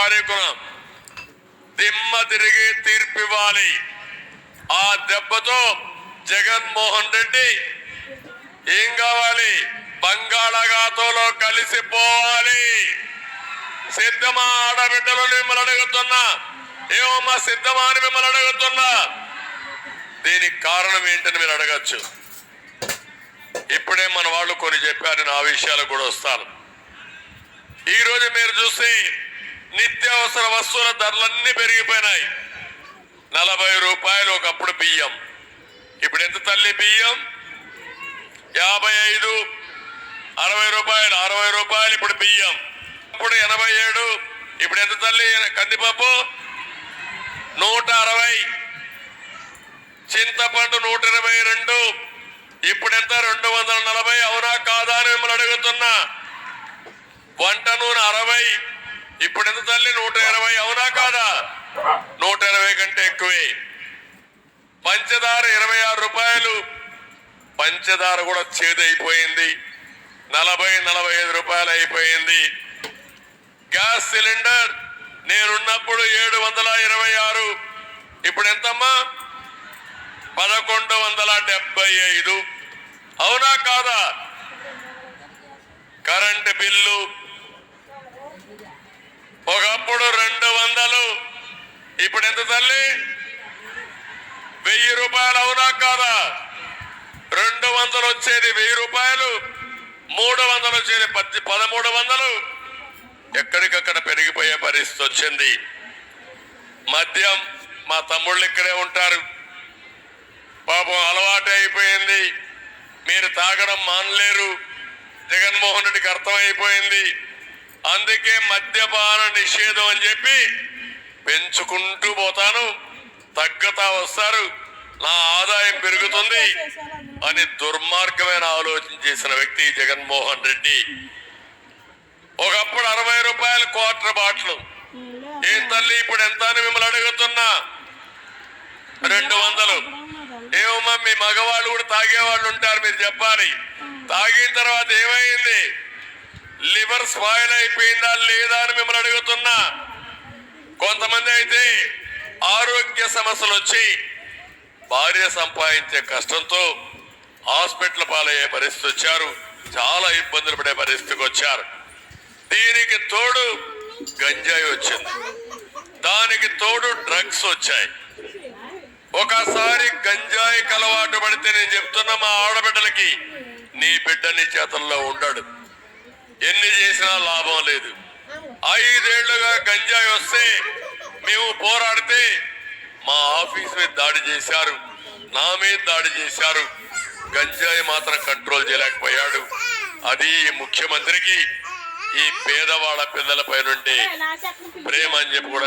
తారీఖున దిమ్మ తిరిగి తీర్పివ్వాలి ఆ దెబ్బతో జగన్మోహన్ రెడ్డి ఏం కావాలి? బంగాళాఖాతంలో కలిసిపోవాలి. సిద్ధమా ఆడబిడ్డలు మిమ్మల్ని అడుగుతున్నా. ఏమమ్మా సిద్ధమా అని మిమ్మల్ని అడుగుతున్నా. దీనికి కారణం ఏంటని మీరు అడగచ్చు. ఇప్పుడే మన వాళ్ళు కొన్ని చెప్పారు నేను ఆ విషయాలకు కూడా వస్తాను. ఈ రోజు మీరు చూస్తే నిత్యావసర వస్తువుల ధరలన్నీ పెరిగిపోయినాయి. నలభై రూపాయలు ఒకప్పుడు బియ్యం. ఇప్పుడు ఎంత తల్లి బియ్యం? యాభై ఐదు అరవై రూపాయలు అరవై రూపాయలు ఇప్పుడు బియ్యం. ఇప్పుడు ఎనభై ఏడు ఇప్పుడు ఎంత తల్లి కందిపప్పు? నూట అరవై. చింతపండు నూట ఇరవై రెండు. ఇప్పుడు ఎంత? రెండు వందల నలభై. అవునా కాదా అని మిమ్మల్ని అడుగుతున్నా. వంట నూనె అరవై. ఇప్పుడు ఎంత తల్లి? నూట ఇరవై. అవునా కాదా? నూట ఇరవై కంటే ఎక్కువే. పంచదార ఇరవై ఆరు రూపాయలు. పంచదార కూడా చేదైపోయింది. నలభై నలభై ఐదు రూపాయలు అయిపోయింది. గ్యాస్ సిలిండర్ నేనున్నప్పుడు ఏడు వందల ఇరవై ఆరు. ఇప్పుడు ఎంతమ్మా పదకొండు వందల డెబ్బై ఐదు. అవునా కాదా? కరెంటు బిల్లు ఒకప్పుడు రెండు వందలు. ఇప్పుడు ఎంత తల్లి? వెయ్యి రూపాయలు అవునా కాదా? రెండు వందలు వచ్చేది వెయ్యి రూపాయలు మూడు వందలు వచ్చేది పది పదమూడు వందలు. ఎక్కడికక్కడ పెరిగిపోయే పరిస్థితి వచ్చింది. మద్యం మా తమ్ముళ్ళు ఇక్కడే ఉంటారు. పాపం అలవాటు అయిపోయింది. మీరు తాగడం మానలేరు. జగన్మోహన్ రెడ్డికి అర్థమైపోయింది అందుకే మద్యపాన నిషేధం అని చెప్పి పెంచుకుంటూ పోతాను. తగ్గతా వస్తారు. నా ఆదాయం పెరుగుతుంది అని దుర్మార్గమైన ఆలోచన చేసిన వ్యక్తి జగన్మోహన్ రెడ్డి. ఒకప్పుడు అరవై రూపాయలు క్వార్టర్ బాటిల్. ఏం తల్లి ఇప్పుడు ఎంత అని మిమ్మల్ని అడుగుతున్నా? రెండు వందలు. ఏమమ్మా మీ మగవాళ్ళు కూడా తాగేవాళ్ళు ఉంటారు మీరు చెప్పాలి. తాగిన తర్వాత ఏమైంది? లివర్ స్పాయిల్ అయిపోయిందా లేదా అని మిమ్మల్ని అడుగుతున్నా. కొంతమంది అయితే ఆరోగ్య సమస్యలు వచ్చి భార్య సంపాదించే కష్టంతో హాస్పిటల్ పాలయ్యే పరిస్థితి వచ్చారు. చాలా ఇబ్బందులు పడే పరిస్థితికి వచ్చారు. దీనికి తోడు గంజాయి వచ్చింది. దానికి తోడు డ్రగ్స్ వచ్చాయి. ఒకసారి గంజాయి అలవాటు పడితే నేను చెప్తున్నా మా ఆడబిడ్డలకి నీ బిడ్డ నీ చేతల్లో ఉండడు. ఎన్ని చేసినా లాభం లేదు. ఐదేళ్ళుగా గంజాయి వస్తే మేము పోరాడితే మా ఆఫీస్ మీద దాడి చేశారు నా మీద దాడి చేశారు. గంజాయి మాత్రం కంట్రోల్ చేయలేకపోయాడు. అది ఈ ముఖ్యమంత్రికి ఈ పేదవాళ్ళ పిల్లలపై నుండి ప్రేమ అని చెప్పి కూడా